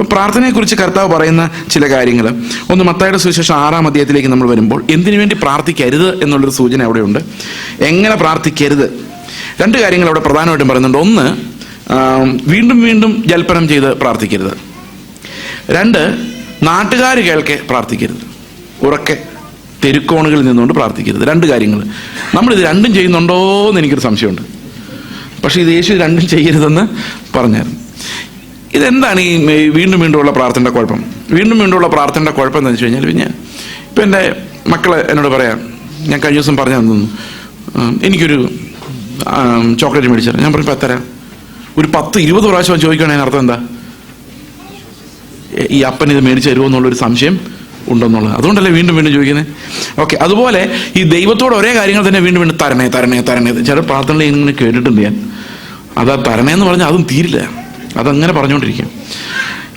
ഇപ്പൊ പ്രാർത്ഥനയെക്കുറിച്ച് കർത്താവ് പറയുന്ന ചില കാര്യങ്ങൾ. ഒന്ന് മത്തായുടെ സുവിശേഷം ആറാം അധ്യായത്തിലേക്ക് നമ്മൾ വരുമ്പോൾ എന്തിനു വേണ്ടി പ്രാർത്ഥിക്കരുത് എന്നുള്ളൊരു സൂചന അവിടെയുണ്ട്. എങ്ങനെ പ്രാർത്ഥിക്കരുത്? രണ്ട് കാര്യങ്ങൾ അവിടെ പ്രധാനമായിട്ടും പറയുന്നുണ്ട്. ഒന്ന് വീണ്ടും വീണ്ടും ജൽപ്പനം ചെയ്ത് പ്രാർത്ഥിക്കരുത്. രണ്ട് നാട്ടുകാർ കേൾക്കെ പ്രാർത്ഥിക്കരുത്. ഉറക്കെ തെരുക്കോണുകളിൽ നിന്നുകൊണ്ട് പ്രാർത്ഥിക്കരുത്. രണ്ട് കാര്യങ്ങൾ. നമ്മൾ ഇത് രണ്ടും ചെയ്യുന്നുണ്ടോ എന്ന് എനിക്കൊരു സംശയമുണ്ട്. പക്ഷേ ഇത് യേശു രണ്ടും ചെയ്യരുതെന്ന് പറഞ്ഞായിരുന്നു. ഇതെന്താണ് ഈ വീണ്ടും വീണ്ടുമുള്ള പ്രാർത്ഥനയുടെ കുഴപ്പം? വീണ്ടും വീണ്ടുമുള്ള പ്രാർത്ഥനയുടെ കുഴപ്പം എന്താണെന്ന് വെച്ച് കഴിഞ്ഞാൽ പിന്നെ ഇപ്പം എന്റെ മക്കളെ എന്നോട് പറയാം ഞാൻ കഴിഞ്ഞ ദിവസം പറഞ്ഞു തന്നു എനിക്കൊരു ചോക്ലേറ്റ് മേടിച്ചാൽ ഞാൻ പറഞ്ഞു "ഇപ്പം തരാം ഒരു പത്ത് ഇരുപത് പ്രാവശ്യം ചോദിക്കുകയാണെങ്കിൽ അർത്ഥം എന്താ? ഈ അപ്പൻ ഇത് മേടിച്ചു തരുമോ എന്നുള്ളൊരു സംശയം ഉണ്ടെന്നുള്ളത്. അതുകൊണ്ടല്ലേ വീണ്ടും വീണ്ടും ചോദിക്കുന്നത് ഓക്കെ അതുപോലെ ഈ ദൈവത്തോട് ഒരേ കാര്യങ്ങൾ തന്നെ വീണ്ടും വീണ്ടും തരണേ തരണേ തരണേ. ചില പ്രാർത്ഥനകൾ ഇങ്ങനെ കേട്ടിട്ടുണ്ട് ഞാൻ. അതാ തരണേ എന്ന് പറഞ്ഞാൽ അതും തീരില്ല. അതങ്ങനെ പറഞ്ഞുകൊണ്ടിരിക്കും.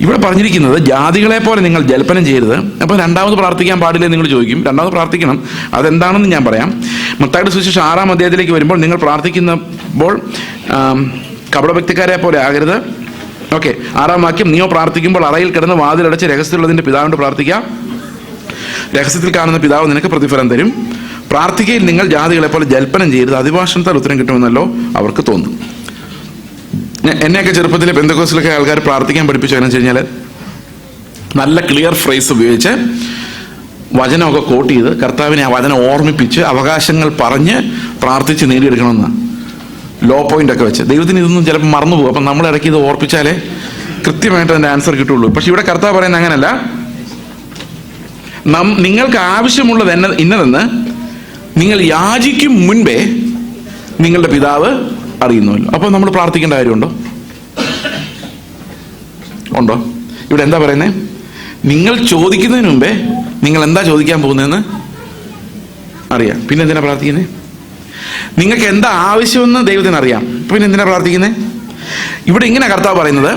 ഇവിടെ പറഞ്ഞിരിക്കുന്നത് ജാതികളെ പോലെ നിങ്ങൾ ജൽപ്പനം ചെയ്യരുത്. അപ്പോൾ രണ്ടാമത് പ്രാർത്ഥിക്കാൻ പാടില്ലേ നിങ്ങൾ ചോദിക്കും. രണ്ടാമത് പ്രാർത്ഥിക്കണം. അതെന്താണെന്ന് ഞാൻ പറയാം. മത്തായുടെ സുശേഷം ആറാം അധ്യായത്തിലേക്ക് വരുമ്പോൾ നിങ്ങൾ പ്രാർത്ഥിക്കുന്നപ്പോൾ കപട കപടഭക്തിക്കാരെ പോലെ ആകരുത്. ഓക്കെ ആറാം വാക്യം നീയോ പ്രാർത്ഥിക്കുമ്പോൾ അറയിൽ കിടന്ന് വാതിലടച്ച് രഹസ്യമുള്ളതിന്റെ പിതാവിനോട് പ്രാർത്ഥിക്കാം. രഹസ്യത്തിൽ കാണുന്ന പിതാവ് നിനക്ക് പ്രതിഫലം തരും. പ്രാർത്ഥിക്കയിൽ നിങ്ങൾ ജാതികളെ പോലെ ജൽപ്പനം ചെയ്യരുത്. അതിഭാഷണത്താൽ ഉത്തരം കിട്ടുമെന്നല്ലോ അവർക്ക് തോന്നും. എന്നെയൊക്കെ ചെറുപ്പത്തിൽ ബന്ധുക്കോസിലൊക്കെ ആൾക്കാർ പ്രാർത്ഥിക്കാൻ പഠിപ്പിച്ചു വെച്ച് കഴിഞ്ഞാൽ നല്ല ക്ലിയർ ഫ്രേസ് ഉപയോഗിച്ച് വചനമൊക്കെ കോട്ട് ചെയ്ത് കർത്താവിനെ ആ വചനം ഓർമ്മിപ്പിച്ച് അവകാശങ്ങൾ പറഞ്ഞ് പ്രാർത്ഥിച്ച് നേടിയെടുക്കണമെന്നാണ് ലോ പോയിന്റ് ഒക്കെ വെച്ച്. ദൈവത്തിന് ഇതൊന്നും ചിലപ്പോൾ മറന്നു പോകും. അപ്പം നമ്മൾ ഇടയ്ക്ക് ഇത് ഓർപ്പിച്ചാലേ കൃത്യമായിട്ട് അതിന്റെ ആൻസർ കിട്ടുള്ളൂ. പക്ഷെ ഇവിടെ കർത്താവ് പറയുന്നത് അങ്ങനല്ല. നം- നിങ്ങൾക്ക് ആവശ്യമുള്ളത് എന്ന ഇന്നതെന്ന് നിങ്ങൾ യാചിക്കും മുൻപേ നിങ്ങളുടെ പിതാവ് അറിയുന്നുവല്ലോ. അപ്പോൾ നമ്മൾ പ്രാർത്ഥിക്കേണ്ട കാര്യമുണ്ടോ? ഉണ്ടോ? ഇവിടെ എന്താ പറയുന്നത് നിങ്ങൾ ചോദിക്കുന്നതിന് മുമ്പേ നിങ്ങൾ എന്താ ചോദിക്കാൻ പോകുന്നതെന്ന് അറിയാം. പിന്നെ എന്തിനാ പ്രാർത്ഥിക്കുന്നത് നിങ്ങൾക്ക് എന്താ ആവശ്യമെന്ന് ദൈവത്തിന് അറിയാം. പിന്നെ എന്തിനാ പ്രാർത്ഥിക്കുന്നത് ഇവിടെ ഇങ്ങനെ കർത്താവ് പറയുന്നത്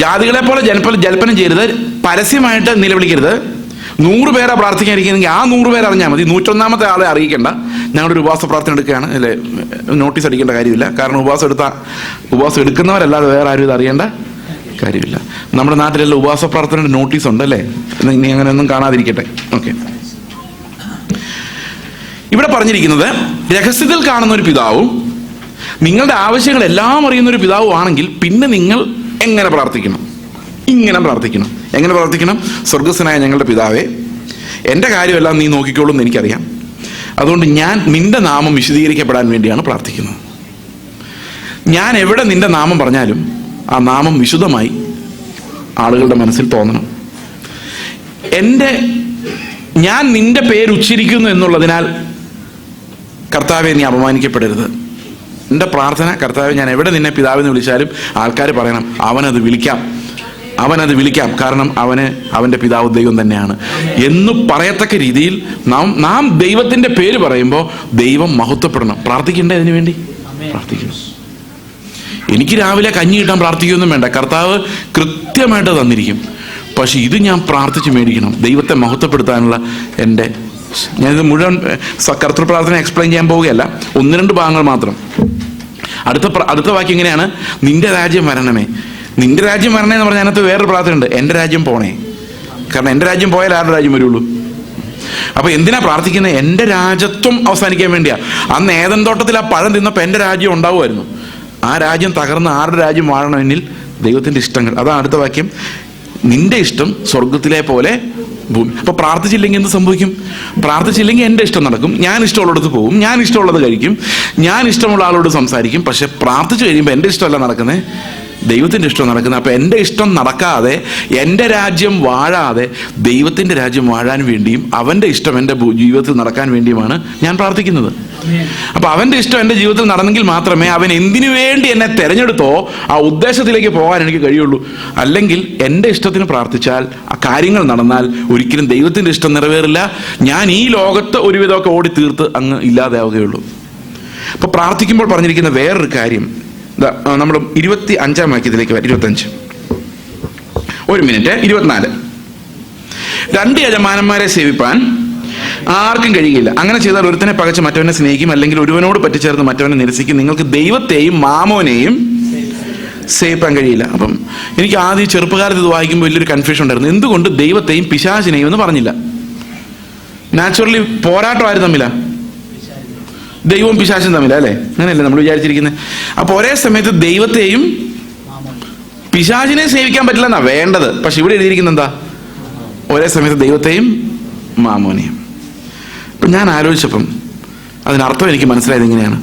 ജാതികളെ പോലെ ജൽപ്പ ജൽപ്പനം ചെയ്യരുത് പരസ്യമായിട്ട് നിലവിളിക്കരുത്. നൂറ് പേരെ പ്രാർത്ഥിക്കാനിരിക്കുന്നെങ്കിൽ ആ നൂറ് പേരെ അറിഞ്ഞാൽ മതി. നൂറ്റൊന്നാമത്തെ ആളെ അറിയിക്കേണ്ട. ഞങ്ങളൊരു ഉപവാസ പ്രാർത്ഥന എടുക്കുകയാണ്. അല്ലേ നോട്ടീസ് അടിക്കേണ്ട കാര്യമില്ല. കാരണം ഉപവാസം എടുത്ത ഉപവാസം എടുക്കുന്നവരല്ലാതെ വേറെ ആരും ഇത് അറിയേണ്ട കാര്യമില്ല. നമ്മുടെ നാട്ടിലെല്ലാം ഉപവാസ പ്രാർത്ഥനയുടെ നോട്ടീസ് ഉണ്ട് അല്ലേ? നീ അങ്ങനെയൊന്നും കാണാതിരിക്കട്ടെ. ഓക്കെ. ഇവിടെ പറഞ്ഞിരിക്കുന്നത് രഹസ്യത്തിൽ കാണുന്ന ഒരു പിതാവും നിങ്ങളുടെ ആവശ്യങ്ങൾ എല്ലാം അറിയുന്ന ഒരു പിതാവും ആണെങ്കിൽ പിന്നെ നിങ്ങൾ എങ്ങനെ പ്രാർത്ഥിക്കണം? ഇങ്ങനെ പ്രാർത്ഥിക്കണം. എങ്ങനെ പ്രാർത്ഥിക്കണം സ്വർഗസ്വനായ ഞങ്ങളുടെ പിതാവേ എന്റെ കാര്യമെല്ലാം നീ നോക്കിക്കോളും എന്ന് എനിക്കറിയാം. അതുകൊണ്ട് ഞാൻ നിന്റെ നാമം വിശദീകരിക്കപ്പെടാൻ വേണ്ടിയാണ് പ്രാർത്ഥിക്കുന്നത്. ഞാൻ എവിടെ നിന്റെ നാമം പറഞ്ഞാലും ആ നാമം വിശുദ്ധമായി ആളുകളുടെ മനസ്സിൽ തോന്നണം. എന്റെ ഞാൻ നിന്റെ പേര് ഉച്ചരിക്കുന്നു എന്നുള്ളതിനാൽ കർത്താവെ നീ അപമാനിക്കപ്പെടരുത്. എന്റെ പ്രാർത്ഥന കർത്താവെ ഞാൻ എവിടെ നിന്നെ പിതാവെന്ന് വിളിച്ചാലും ആൾക്കാർ പറയണം അവനത് വിളിക്കാം. അവനത് വിളിക്കാം. കാരണം അവന് അവന്റെ പിതാവ് ദൈവം തന്നെയാണ്. എന്ന് പറയത്തക്ക രീതിയിൽ നാം നാം ദൈവത്തിന്റെ പേര് പറയുമ്പോൾ ദൈവം മഹത്വപ്പെടണം. പ്രാർത്ഥിക്കണ്ടേ അതിനു വേണ്ടി? പ്രാർത്ഥിക്കണം. എനിക്ക് രാവിലെ കഞ്ഞി കിട്ടാൻ പ്രാർത്ഥിക്കുകയൊന്നും വേണ്ട. കർത്താവ് കൃത്യമായിട്ട് തന്നിരിക്കും. പക്ഷെ ഇത് ഞാൻ പ്രാർത്ഥിച്ച് മേടിക്കണം. ദൈവത്തെ മഹത്വപ്പെടുത്താനുള്ള എന്റെ ഞാനിത് മുഴുവൻ കർത്തൃ പ്രാർത്ഥന എക്സ്പ്ലെയിൻ ചെയ്യാൻ പോവുകയല്ല. ഒന്ന് രണ്ട് ഭാഗങ്ങൾ മാത്രം. അടുത്ത അടുത്ത വാക്യം എങ്ങനെയാണ് നിന്റെ രാജ്യം വരണമേ. നിന്റെ രാജ്യം വരണേ എന്ന് പറഞ്ഞാൽ അതിനകത്ത് വേറൊരു പ്രാർത്ഥന ഉണ്ട്. എന്റെ രാജ്യം പോണേ. കാരണം എന്റെ രാജ്യം പോയാൽ ആരുടെ രാജ്യം വരുള്ളൂ? അപ്പൊ എന്തിനാ പ്രാർത്ഥിക്കുന്നത് എന്റെ രാജ്യത്വം അവസാനിക്കാൻ വേണ്ടിയാ. അന്ന് ഏതൻ തോട്ടത്തിൽ ആ പഴം തിന്നപ്പോൾ എന്റെ രാജ്യം ഉണ്ടാവുമായിരുന്നു. ആ രാജ്യം തകർന്ന് ആരുടെ രാജ്യം വാഴണമെന്നിൽ ദൈവത്തിന്റെ ഇഷ്ടങ്ങൾ. അതാണ് അടുത്ത വാക്യം. നിന്റെ ഇഷ്ടം സ്വർഗത്തിലെ പോലെ ഭൂമി അപ്പൊ പ്രാർത്ഥിച്ചില്ലെങ്കിൽ എന്ത് സംഭവിക്കും? പ്രാർത്ഥിച്ചില്ലെങ്കിൽ എന്റെ ഇഷ്ടം നടക്കും. ഞാൻ ഇഷ്ടമുള്ളിടത്ത് പോകും ഞാൻ ഇഷ്ടമുള്ളത് കഴിക്കും. ഞാൻ ഇഷ്ടമുള്ള ആളോട് സംസാരിക്കും. പക്ഷെ പ്രാർത്ഥിച്ചു കഴിയുമ്പോൾ എന്റെ ഇഷ്ടമല്ല നടക്കുന്നത് ദൈവത്തിന്റെ ഇഷ്ടം നടക്കുന്നത് അപ്പോൾ എന്റെ ഇഷ്ടം നടക്കാതെ എന്റെ രാജ്യം വാഴാതെ ദൈവത്തിന്റെ രാജ്യം വാഴാൻ വേണ്ടിയും അവന്റെ ഇഷ്ടം എന്റെ ജീവിതത്തിൽ നടക്കാൻ വേണ്ടിയുമാണ് ഞാൻ പ്രാർത്ഥിക്കുന്നത്. അപ്പോൾ അവന്റെ ഇഷ്ടം എന്റെ ജീവിതത്തിൽ നടന്നെങ്കിൽ മാത്രമേ അവൻ എന്തിനു വേണ്ടി എന്നെ തിരഞ്ഞെടുത്തോ ആ ഉദ്ദേശത്തിലേക്ക് പോകാൻ എനിക്ക് കഴിയുള്ളൂ. അല്ലെങ്കിൽ എന്റെ ഇഷ്ടത്തിന് പ്രാർത്ഥിച്ചാൽ ആ കാര്യങ്ങൾ നടന്നാൽ ഒരിക്കലും ദൈവത്തിന്റെ ഇഷ്ടം നിറവേറില്ല. ഞാൻ ഈ ലോകത്ത് ഒരുവിധമൊക്കെ ഓടി തീർത്ത് അങ്ങ് ഇല്ലാതാവുകയുള്ളൂ അപ്പോൾ പ്രാർത്ഥിക്കുമ്പോൾ പറഞ്ഞിരിക്കുന്ന വേറൊരു കാര്യം നമ്മൾ ഇരുപത്തി അഞ്ചാം വാക്യത്തിലേക്ക് വരാം. ഇരുപത്തഞ്ച് ഒരു മിനിറ്റ് ഇരുപത്തിനാല്. രണ്ട് യജമാനന്മാരെ സേവിപ്പാൻ ആർക്കും കഴിയില്ല. അങ്ങനെ ചെയ്താൽ ഒരുത്തനെ പകച്ച് മറ്റവനെ സ്നേഹിക്കും അല്ലെങ്കിൽ ഒരുവനോട് പറ്റിച്ചേർന്ന് മറ്റവനെ നിരസിക്കും. നിങ്ങൾക്ക് ദൈവത്തെയും മാമോനെയും സേവിപ്പാൻ കഴിയില്ല. അപ്പം എനിക്ക് ആദ്യം ചെറുപ്പകാലത്ത് ഇത് വായിക്കുമ്പോൾ വലിയൊരു കൺഫ്യൂഷൻ ഉണ്ടായിരുന്നു. എന്തുകൊണ്ട് ദൈവത്തെയും പിശാചിനെയും എന്ന് പറഞ്ഞില്ല? നാച്ചുറലി പോരാട്ടമായിരുന്നു തമ്മിലാ? ദൈവവും പിശാചും തമ്മിൽ അല്ലേ? അങ്ങനെയല്ലേ നമ്മൾ വിചാരിച്ചിരിക്കുന്നത് അപ്പൊ ഒരേ സമയത്ത് ദൈവത്തെയും പിശാചിനെ സേവിക്കാൻ പറ്റില്ല എന്നാ വേണ്ടത്. പക്ഷെ ഇവിടെ എഴുതിയിരിക്കുന്നത് എന്താ? ഒരേ സമയത്ത് ദൈവത്തെയും മാമോനെയും. ഇപ്പൊ ഞാൻ ആലോചിച്ചപ്പം അതിനർത്ഥം എനിക്ക് മനസ്സിലായത് എങ്ങനെയാണ്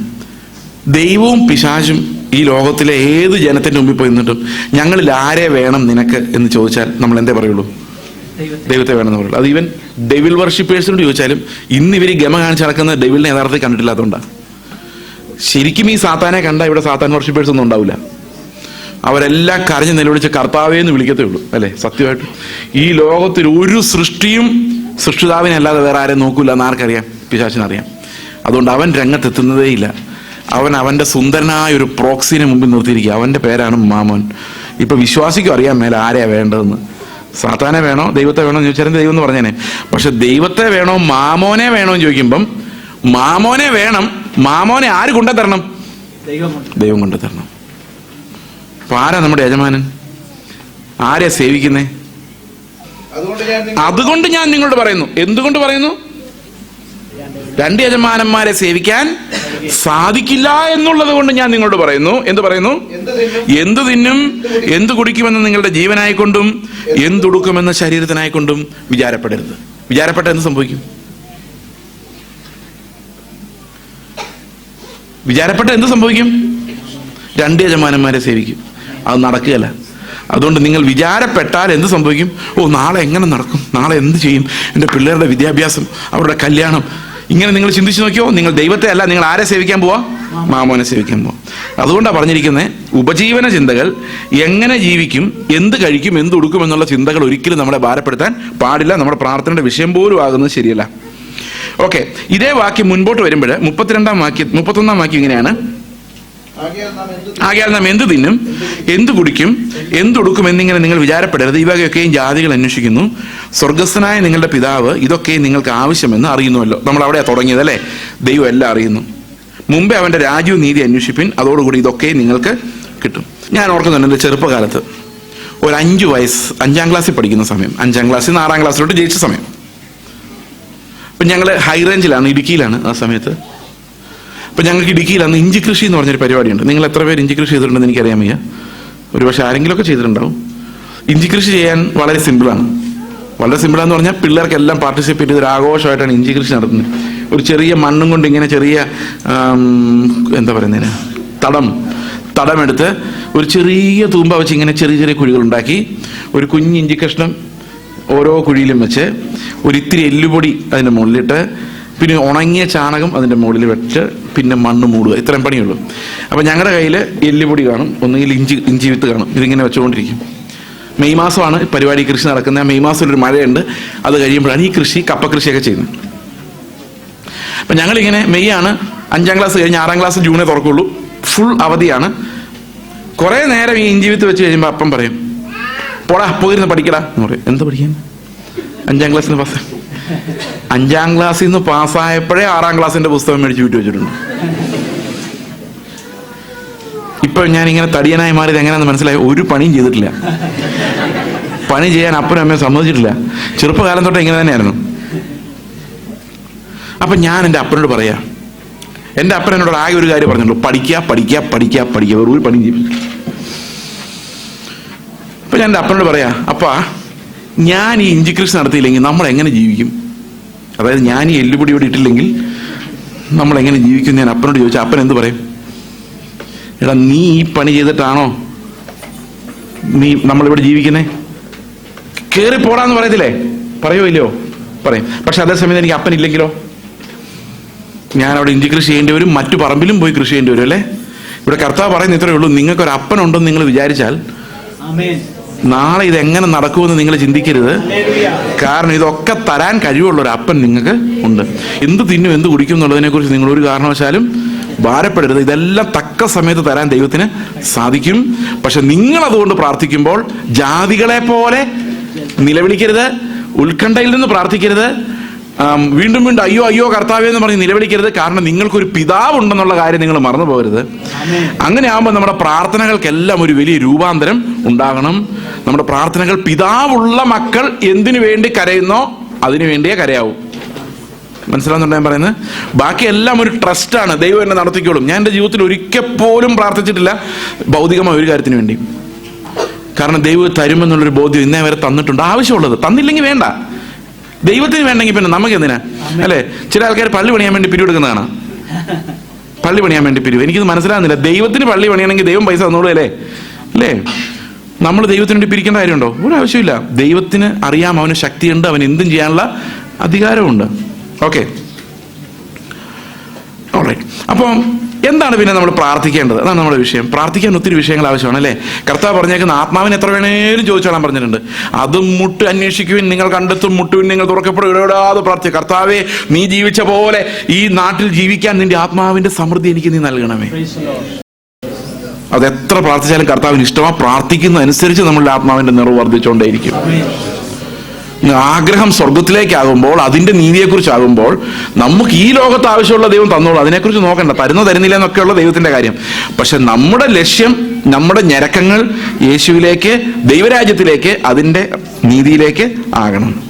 ദൈവവും പിശാചും ഈ ലോകത്തിലെ ഏത് ജനത്തിന്റെ മുമ്പിൽ പോയി നിന്നിട്ടും ഞങ്ങളിൽ ആരെ വേണം നിനക്ക് എന്ന് ചോദിച്ചാൽ നമ്മൾ എന്തേ പറയുള്ളൂ? ദൈവത്തെ വേണമെന്ന് പറയുള്ളൂ അത് ഈവൻ ഡെവിൽ വർഷിപ്പേഴ്സിനോട് ചോദിച്ചാലും ഇന്ന് ഇവർ ഗമ കാണിച്ച് നടക്കുന്ന ഡെവിലിനെ യഥാർത്ഥത്തിൽ കണ്ടിട്ടില്ലാത്തതുകൊണ്ടാണ് ശരിക്കും ഈ സാത്താനെ കണ്ട ഇവിടെ സാത്താൻ വർഷിപ്പേഴ്സ് ഒന്നും ഉണ്ടാവില്ല. അവരെല്ലാം കരഞ്ഞ് നിലവിളിച്ച് കർത്താവേ എന്ന് വിളിക്കത്തേ ഉള്ളൂ. അല്ലെ? സത്യമായിട്ട്. ഈ ലോകത്തിൽ ഒരു സൃഷ്ടിയും സൃഷ്ടിതാവിനെ അല്ലാതെ വേറെ ആരെയും നോക്കൂല എന്ന് ആർക്കറിയാം? പിശാചിനറിയാം. അതുകൊണ്ട് അവൻ രംഗത്തെത്തുന്നതേ ഇല്ല. അവൻ അവന്റെ സുന്ദരനായ ഒരു പ്രോക്സിനെ മുമ്പിൽ നിർത്തിയിരിക്കുക. അവന്റെ പേരാണ് മാമോൻ. ഇപ്പം വിശ്വാസിക്കും അറിയാൻ മേലെ ആരെയാണ് വേണ്ടതെന്ന്. സാത്താനെ വേണോ? ദൈവത്തെ വേണോ? എന്ന് ചോദിച്ചാൽ ദൈവം എന്ന് പറഞ്ഞേനെ. പക്ഷെ ദൈവത്തെ വേണോ? മാമോനെ വേണോ? എന്ന് ചോദിക്കുമ്പം മാമോനെ വേണം. മാമോനെ ആര് കൊണ്ടുതരണം? തരണം ദൈവം കൊണ്ടുതരണം. അപ്പൊ ആരാ നമ്മുടെ യജമാനൻ? ആരെയാ സേവിക്കുന്നേ? അതുകൊണ്ട് ഞാൻ നിങ്ങളോട് പറയുന്നു. എന്തുകൊണ്ട് പറയുന്നു? രണ്ട് യജമാനന്മാരെ സേവിക്കാൻ സാധിക്കില്ല എന്നുള്ളത് കൊണ്ട് ഞാൻ നിങ്ങളോട് പറയുന്നു. എന്ത് പറയുന്നു? എന്ത് തിന്നും? എന്ത് കുടിക്കുമെന്ന് നിങ്ങളുടെ ജീവനായിക്കൊണ്ടും എന്തുടുക്കുമെന്ന് ശരീരത്തിനായിക്കൊണ്ടും വിചാരപ്പെടരുത്. വിചാരപ്പെട്ട എന്ത് സംഭവിക്കും? വിചാരപ്പെട്ട എന്ത് സംഭവിക്കും? രണ്ട് യജമാനന്മാരെ സേവിക്കും. അത് നടക്കുകയല്ല. അതുകൊണ്ട് നിങ്ങൾ വിചാരപ്പെട്ടാൽ എന്ത് സംഭവിക്കും? ഓ നാളെ എങ്ങനെ നടക്കും? നാളെ എന്ത് ചെയ്യും? എന്റെ പിള്ളേരുടെ വിദ്യാഭ്യാസം അവരുടെ കല്യാണം ഇങ്ങനെ നിങ്ങൾ ചിന്തിച്ചു നോക്കിയോ? നിങ്ങൾ ദൈവത്തെ അല്ല നിങ്ങൾ ആരെ സേവിക്കാൻ പോവാ? മാമോനെ സേവിക്കാൻ പോവാ. അതുകൊണ്ടാണ് പറഞ്ഞിരിക്കുന്നത് ഉപജീവന ചിന്തകൾ എങ്ങനെ ജീവിക്കും എന്ത് കഴിക്കും എന്ത് ഉടുക്കും എന്നുള്ള ചിന്തകൾ ഒരിക്കലും നമ്മളെ ഭാരപ്പെടുത്താൻ പാടില്ല. നമ്മുടെ പ്രാർത്ഥനയുടെ വിഷയം പോലും ആകുന്നത് ശരിയല്ല. ഓക്കെ ഇതേ വാക്യം മുൻപോട്ട് വരുമ്പോൾ മുപ്പത്തിരണ്ടാം വാക്യം മുപ്പത്തൊന്നാം വാക്യം ഇങ്ങനെയാണ്. ആകയാൽ നാം എന്ത് തിന്നും? എന്ത് കുടിക്കും? എന്തുടുക്കും എന്നിങ്ങനെ നിങ്ങൾ വിചാരപ്പെടരുത്. ഇവയൊക്കെയും ജാതികൾ അന്വേഷിക്കുന്നു. സ്വർഗസ്ഥനായ നിങ്ങളുടെ പിതാവ് ഇതൊക്കെ നിങ്ങൾക്ക് ആവശ്യമെന്ന് അറിയുന്നുവല്ലോ. നമ്മൾ അവിടെ തുടങ്ങിയത് അല്ലേ? ദൈവം എല്ലാം അറിയുന്നു. മുമ്പേ അവന്റെ രാജ്യവും നീതി അന്വേഷിപ്പിൻ. അതോടുകൂടി ഇതൊക്കെ നിങ്ങൾക്ക് കിട്ടും. ഞാൻ ഓർക്കുന്നുണ്ട് എന്റെ ചെറുപ്പകാലത്ത് ഒരു അഞ്ച് വയസ്സ് അഞ്ചാം ക്ലാസ്സിൽ പഠിക്കുന്ന സമയം. അഞ്ചാം ക്ലാസ്സിൽ നിന്ന് ആറാം ക്ലാസ്സിലോട്ട് ജയിച്ച സമയം. അപ്പം ഞങ്ങൾ ഹൈ റേഞ്ചിലാണ് ഇടുക്കിയിലാണ് ആ സമയത്ത്. അപ്പം ഞങ്ങൾക്ക് ഇടുക്കിയിൽ അന്ന് ഇഞ്ചി കൃഷി എന്ന് പറഞ്ഞൊരു പരിപാടിയുണ്ട്. നിങ്ങൾ എത്ര പേര് ഇഞ്ചി കൃഷി ചെയ്തിട്ടുണ്ടെന്ന് എനിക്കറിയാൻ വയ്യ. ഒരു പക്ഷേ ആരെങ്കിലുമൊക്കെ ചെയ്തിട്ടുണ്ടാവും. ഇഞ്ചി കൃഷി ചെയ്യാൻ വളരെ സിമ്പിളാണ്. വളരെ സിമ്പിളാന്ന് പറഞ്ഞാൽ പിള്ളേർക്കെല്ലാം പാർട്ടിസിപ്പേറ്റ് ചെയ്ത് ഒരു ആഘോഷമായിട്ടാണ് ഇഞ്ചി കൃഷി നടത്തുന്നത്. ഒരു ചെറിയ മണ്ണും കൊണ്ട് ഇങ്ങനെ ചെറിയ എന്താ പറയുന്നതിന് തടം തടമെടുത്ത് ഒരു ചെറിയ തൂമ്പ വെച്ച് ഇങ്ങനെ ചെറിയ ചെറിയ കുഴികൾ ഉണ്ടാക്കി ഒരു കുഞ്ഞ് ഇഞ്ചി കഷ്ണം ഓരോ കുഴിയിലും വെച്ച് ഒരു ഇത്തിരി എല്ലുപൊടി അതിന്റെ മുകളിലിട്ട് പിന്നെ ഉണങ്ങിയ ചാണകം അതിന്റെ മുകളിൽ വെച്ച് പിന്നെ മണ്ണ് മൂടുക. ഇത്രയും പണിയുള്ളൂ. അപ്പം ഞങ്ങളുടെ കയ്യിൽ എല്ലുപൊടി കാണും ഒന്നുകിൽ ഇഞ്ചി ഇഞ്ചി വിത്ത് കാണും. ഇതിങ്ങനെ വെച്ചുകൊണ്ടിരിക്കും. മെയ് മാസമാണ് പരിപാടി കൃഷി നടക്കുന്നത്. മെയ് മാസത്തിൽ ഒരു മഴയുണ്ട്. അത് കഴിയുമ്പോഴാണ് ഈ കൃഷി കപ്പ കൃഷിയൊക്കെ ചെയ്യുന്നത്. അപ്പം ഞങ്ങളിങ്ങനെ മെയ് ആണ് അഞ്ചാം ക്ലാസ് കഴിഞ്ഞ് ആറാം ക്ലാസ് ജൂണേ തുറക്കുള്ളൂ. ഫുൾ അവധിയാണ്. കുറേ നേരം ഈ ഇഞ്ചി വിത്ത് വെച്ച് കഴിയുമ്പോൾ അപ്പം പറയും പോടാ പോയിരുന്ന് പഠിക്കടാ എന്ന് പറയും. എന്താ പഠിക്കാൻ? അഞ്ചാം ക്ലാസ്സിന് പാസ്സായി പാസ്. അഞ്ചാം ക്ലാസ്സിൽ നിന്ന് പാസ്സായപ്പോഴേ ആറാം ക്ലാസ്സിന്റെ പുസ്തകം മേടിച്ച് വിട്ടു വെച്ചിട്ടുണ്ട്. ഇപ്പൊ ഞാൻ ഇങ്ങനെ തടിയനായി മാറിയത് എങ്ങനെയാണെന്ന് മനസ്സിലായി. ഒരു പണിയും ചെയ്തിട്ടില്ല. പണി ചെയ്യാൻ അപ്പനും അമ്മയും സമ്മതിച്ചിട്ടില്ല. ചെറുപ്പകാലം തൊട്ട് ഇങ്ങനെ തന്നെയായിരുന്നു. അപ്പൊ ഞാൻ എന്റെ അപ്പനോട് പറയാ എന്റെ അപ്പൻ എന്നോട് ആകെ ഒരു കാര്യം പറഞ്ഞുള്ളൂ. പഠിക്കുക പഠിക്കുക പഠിക്കുക പഠിക്കുക ഒരു പണിയും ചെയ്യും അപ്പൊ ഞാൻ എന്റെ അപ്പനോട് പറയാ അപ്പാ ഞാൻ ഈ ഇഞ്ചി നടത്തിയില്ലെങ്കിൽ നമ്മൾ എങ്ങനെ ജീവിക്കും? അതായത് ഞാൻ ഈ എല്ലുപൊടി ഇവിടെ ഇട്ടില്ലെങ്കിൽ നമ്മൾ എങ്ങനെ ജീവിക്കും ഞാൻ അപ്പനോട് ചോദിച്ചാൽ അപ്പൻ എന്ത് പറയും? എടാ നീ ഈ പണി ചെയ്തിട്ടാണോ നീ നമ്മളിവിടെ ജീവിക്കുന്നേ? കേറി പോടാന്ന് പറയത്തില്ലേ? പറയോ ഇല്ലയോ? പറയും. പക്ഷെ അതേസമയത്ത് എനിക്ക് അപ്പൻ ഇല്ലെങ്കിലോ? ഞാൻ അവിടെ ഇഞ്ചി കൃഷി ചെയ്യേണ്ടി വരും മറ്റു പറമ്പിലും പോയി കൃഷി ചെയ്യേണ്ടി വരും അല്ലേ? ഇവിടെ കർത്താവ് പറയുന്ന ഇത്രയേ ഉള്ളൂ നിങ്ങൾക്ക് ഒരു അപ്പനുണ്ടെന്ന് നിങ്ങൾ വിചാരിച്ചാൽ നാളെ ഇതെങ്ങനെ എങ്ങനെ നടക്കുമെന്ന് നിങ്ങൾ ചിന്തിക്കരുത്. കാരണം ഇതൊക്കെ തരാൻ കഴിവുള്ള ഒരു അപ്പൻ നിങ്ങൾക്ക് ഉണ്ട്. എന്ത് തിന്നും എന്ത് കുടിക്കും എന്നുള്ളതിനെ കുറിച്ച് നിങ്ങൾ ഒരു കാരണവശാലും ഭാരപ്പെടരുത്. ഇതെല്ലാം തക്ക സമയത്ത് തരാൻ ദൈവത്തിന് സാധിക്കും. പക്ഷെ നിങ്ങൾ അതുകൊണ്ട് പ്രാർത്ഥിക്കുമ്പോൾ ജാതികളെ പോലെ നിലവിളിക്കരുത്. ഉത്കണ്ഠയിൽ നിന്ന് പ്രാർത്ഥിക്കരുത്. വീണ്ടും വീണ്ടും അയ്യോ അയ്യോ കർത്താവേ എന്ന് പറഞ്ഞ് നിലവിളിക്കരുത്. കാരണം നിങ്ങൾക്കൊരു പിതാവ് ഉണ്ടെന്നുള്ള കാര്യം നിങ്ങൾ മറന്നു പോകരുത് അങ്ങനെയാകുമ്പോൾ അങ്ങനെ ആകുമ്പോൾ നമ്മുടെ പ്രാർത്ഥനകൾക്കെല്ലാം ഒരു വലിയ രൂപാന്തരം ഉണ്ടാകണം. നമ്മുടെ പ്രാർത്ഥനകൾ പിതാവുള്ള മക്കൾ എന്തിനു വേണ്ടി കരയുന്നോ അതിനു വേണ്ടിയേ കരയാവൂ. മനസ്സിലാവുന്നുണ്ട് ഞാൻ പറയുന്നത്? ബാക്കിയെല്ലാം ഒരു ട്രസ്റ്റാണ് ദൈവം എന്നെ നടത്തിക്കോളും. ഞാൻ എന്റെ ജീവിതത്തിൽ ഒരിക്കൽ പോലും പ്രാർത്ഥിച്ചിട്ടില്ല. ഭൗതികമായ ഒരു കാര്യത്തിന് വേണ്ടി. കാരണം ദൈവം തരുമെന്നുള്ളൊരു ബോധ്യം ഇന്നേ വരെ തന്നിട്ടുണ്ട്. ആവശ്യമുള്ളത്. തന്നില്ലെങ്കിൽ വേണ്ട. ദൈവത്തിന് വേണ്ടെങ്കിൽ പിന്നെ നമുക്ക് എന്തിനാ? അല്ലേ? ചില ആൾക്കാർ പള്ളി പണിയാൻ വേണ്ടി പിരിവെടുക്കുന്നതാണ് പള്ളി പണിയാൻ വേണ്ടി പിരിവ്. എനിക്കിത് മനസ്സിലാകുന്നില്ല. ദൈവത്തിന് പള്ളി പണിയണമെങ്കിൽ ദൈവം പൈസ തന്നോളൂ അല്ലേ? അല്ലേ? നമ്മൾ ദൈവത്തിന് വേണ്ടി പിരിക്കേണ്ട കാര്യമുണ്ടോ? ഒരു ആവശ്യമില്ല. ദൈവത്തിന് അറിയാം അവന് ശക്തിയുണ്ട് അവൻ എന്തും ചെയ്യാനുള്ള അധികാരമുണ്ട്. ഓക്കെ അപ്പം എന്താണ് പിന്നെ നമ്മൾ പ്രാർത്ഥിക്കേണ്ടത്? അതാണ് നമ്മുടെ വിഷയം. പ്രാർത്ഥിക്കാൻ ഒത്തിരി വിഷയങ്ങൾ ആവശ്യമാണ് അല്ലേ? കർത്താവ് പറഞ്ഞേക്കുന്ന ആത്മാവിന് എത്ര വേണേലും ചോദിച്ചോളാൻ പറഞ്ഞിട്ടുണ്ട്. അതും മുട്ട് അന്വേഷിക്കുവിൻ നിങ്ങൾ കണ്ടെത്തും മുട്ടുവിൻ നിങ്ങൾ തുറക്കപ്പെടും ഇടപെടാതെ പ്രാർത്ഥിക്കുക കർത്താവെ നീ ജീവിച്ച പോലെ ഈ നാട്ടിൽ ജീവിക്കാൻ നിന്റെ ആത്മാവിന്റെ സമൃദ്ധി എനിക്ക് നീ നൽകണമേ. അത് എത്ര പ്രാർത്ഥിച്ചാലും കർത്താവിന് ഇഷ്ടമാ. പ്രാർത്ഥിക്കുന്നതനുസരിച്ച് നമ്മളുടെ ആത്മാവിന്റെ നിറവ് വർദ്ധിച്ചുകൊണ്ടേയിരിക്കും. ആഗ്രഹം സ്വർഗത്തിലേക്കാകുമ്പോൾ അതിന്റെ നീതിയെക്കുറിച്ചാകുമ്പോൾ നമുക്ക് ഈ ലോകത്ത് ആവശ്യമുള്ള ദൈവം തന്നോളൂ. അതിനെക്കുറിച്ച് നോക്കണ്ട. തരുന്നോ തരുന്നില്ല എന്നൊക്കെയുള്ള ദൈവത്തിന്റെ കാര്യം. പക്ഷെ നമ്മുടെ ലക്ഷ്യം നമ്മുടെ ഞരക്കങ്ങൾ യേശുവിലേക്ക് ദൈവരാജ്യത്തിലേക്ക് അതിന്റെ നീതിയിലേക്ക് ആകണം.